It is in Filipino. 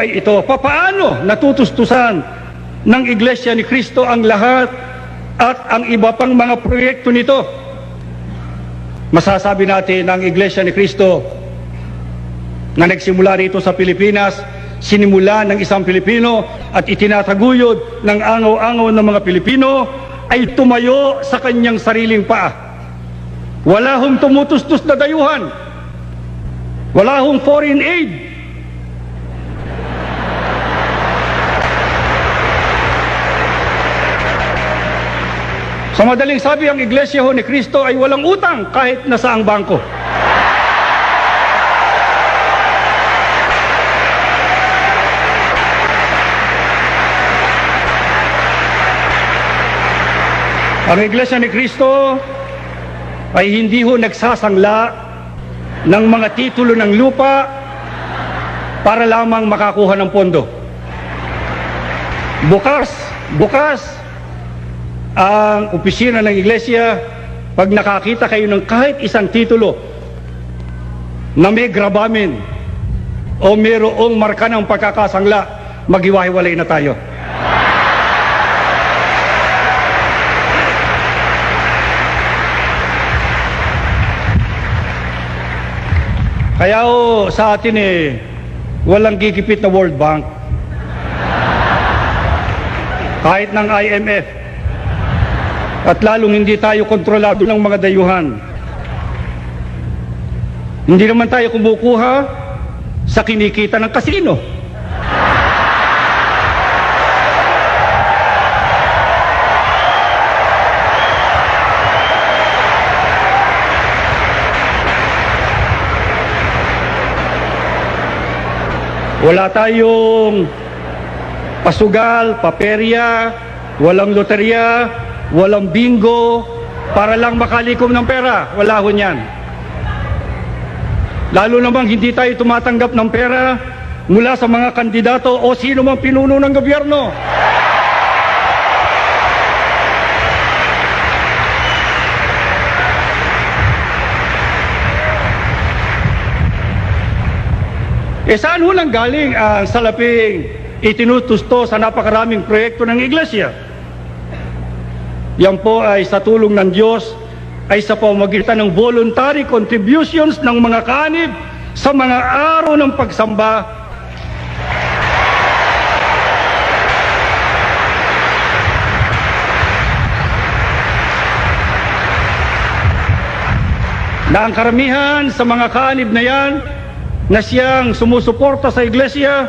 ay ito, papaano natutustusan ng Iglesia ni Kristo ang lahat at ang iba pang mga proyekto nito? Masasabi natin ang Iglesia ni Kristo na nagsimula rito sa Pilipinas, sinimula ng isang Pilipino at itinataguyod ng angaw-angaw ng mga Pilipino ay tumayo sa kanyang sariling paa. Wala hong tumutustos na dayuhan. Wala hong foreign aid. Sa madaling sabi, ang Iglesia ho ni Kristo ay walang utang kahit nasa ang bangko. Ang Iglesia ni Kristo ay hindi ho nagsasangla ng mga titulo ng lupa para lamang makakuha ng pondo. Bukas, bukas, ang opisina ng iglesia, pag nakakita kayo ng kahit isang titulo na may gravamen o mayroong marka ng pagkakasangla, maghiwa-hiwalay na tayo. Kaya o, sa atin eh, walang gigipit na World Bank. Kahit ng IMF. At lalong hindi tayo kontrolado ng mga dayuhan. Hindi naman tayo kumukuha sa kinikita ng kasino. Wala tayong pasugal, paperya, walang loterya, walang bingo, para lang makalikom ng pera. Wala ho niyan. Lalo namang hindi tayo tumatanggap ng pera mula sa mga kandidato o sino mang pinuno ng gobyerno. E saan ho nang galing ang salaping itinutusto sa napakaraming proyekto ng iglesia? Yan po ay sa tulong ng Diyos ay sa pamagitan ng voluntary contributions ng mga kanib sa mga araw ng pagsamba. Na ang karamihan sa mga kanib na yan na siyang sumusuporta sa iglesia